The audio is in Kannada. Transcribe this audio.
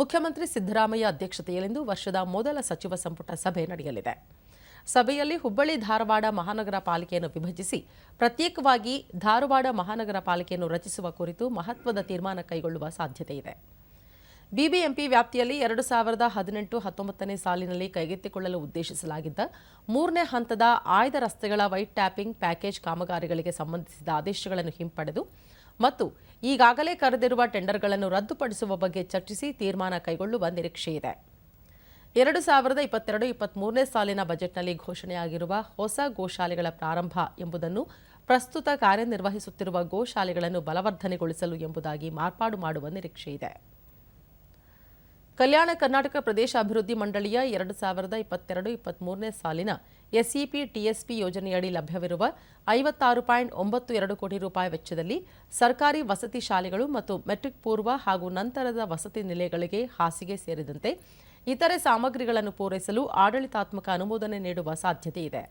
ಮುಖ್ಯಮಂತ್ರಿ ಸಿದ್ದರಾಮಯ್ಯ ಅಧ್ಯಕ್ಷತೆಯಲ್ಲಿಂದು ವರ್ಷದ ಮೊದಲ ಸಚಿವ ಸಂಪುಟ ಸಭೆ ನಡೆಯಲಿದೆ. ಸಭೆಯಲ್ಲಿ ಹುಬ್ಬಳ್ಳಿ ಧಾರವಾಡ ಮಹಾನಗರ ಪಾಲಿಕೆಯನ್ನು ವಿಭಜಿಸಿ ಪ್ರತ್ಯೇಕವಾಗಿ ಧಾರವಾಡ ಮಹಾನಗರ ಪಾಲಿಕೆಯನ್ನು ರಚಿಸುವ ಕುರಿತು ಮಹತ್ವದ ತೀರ್ಮಾನ ಕೈಗೊಳ್ಳುವ ಸಾಧ್ಯತೆ ಇದೆ. ಬಿಬಿಎಂಪಿ ವ್ಯಾಪ್ತಿಯಲ್ಲಿ ಎರಡು ಸಾವಿರದ ಹದಿನೆಂಟು ಹತ್ತೊಂಬತ್ತನೇ ಸಾಲಿನಲ್ಲಿ ಕೈಗೆತ್ತಿಕೊಳ್ಳಲು ಉದ್ದೇಶಿಸಲಾಗಿದ್ದ ಮೂರನೇ ಹಂತದ ಆಯ್ದ ರಸ್ತೆಗಳ ವೈಟ್ ಟ್ಯಾಪಿಂಗ್ ಪ್ಯಾಕೇಜ್ ಕಾಮಗಾರಿಗಳಿಗೆ ಸಂಬಂಧಿಸಿದ ಆದೇಶಗಳನ್ನು ಹಿಂಪಡೆದು ಮತ್ತು ಈಗಾಗಲೇ ಕರೆದಿರುವ ಟೆಂಡರ್ಗಳನ್ನು ರದ್ದುಪಡಿಸುವ ಬಗ್ಗೆ ಚರ್ಚಿಸಿ ತೀರ್ಮಾನ ಕೈಗೊಳ್ಳುವ ನಿರೀಕ್ಷೆಯಿದೆ ಎರಡು ಸಾವಿರದ ಇಪ್ಪತ್ತೆರಡು ಇಪ್ಪತ್ತ್ಮೂರನೇ ಸಾಲಿನ ಬಜೆಟ್ನಲ್ಲಿ ಘೋಷಣೆಯಾಗಿರುವ ಹೊಸ ಗೋಶಾಲೆಗಳ ಪ್ರಾರಂಭ ಎಂಬುದನ್ನು ಪ್ರಸ್ತುತ ಕಾರ್ಯನಿರ್ವಹಿಸುತ್ತಿರುವ ಗೋಶಾಲೆಗಳನ್ನು ಬಲವರ್ಧನೆಗೊಳಿಸಲು ಎಂಬುದಾಗಿ ಮಾರ್ಪಾಡು ಮಾಡುವ ನಿರೀಕ್ಷೆಯಿದೆ ಕಲ್ಯಾಣ ಕರ್ನಾಟಕ ಪ್ರದೇಶ ಅಭಿವೃದ್ಧಿ ಮಂಡಳಿಯ ಎರಡು ಸಾವಿರದ ಇಪ್ಪತ್ತೆರಡು ಇಪ್ಪತ್ತ್ಮೂರನೇ ಸಾಲಿನ ಎಸ್ಇಪಿ ಟಿಎಸ್ಪಿ ಯೋಜನೆಯಡಿ ಲಭ್ಯವಿರುವ ಐವತ್ತಾರು ಪಾಯಿಂಟ್ ಒಂಬತ್ತು ಎರಡು ಕೋಟಿ ರೂಪಾಯಿ ವೆಚ್ಚದಲ್ಲಿ ಸರ್ಕಾರಿ ವಸತಿ ಶಾಲೆಗಳು ಮತ್ತು ಮೆಟ್ರಿಕ್ ಪೂರ್ವ ಹಾಗೂ ನಂತರದ ವಸತಿ ನಿಲಯಗಳಿಗೆ ಹಾಸಿಗೆ ಸೇರಿದಂತೆ ಇತರೆ ಸಾಮಗ್ರಿಗಳನ್ನು ಪೂರೈಸಲು ಆಡಳಿತಾತ್ಮಕ ಅನುಮೋದನೆ ನೀಡುವ ಸಾಧ್ಯತೆ ಇದೆ.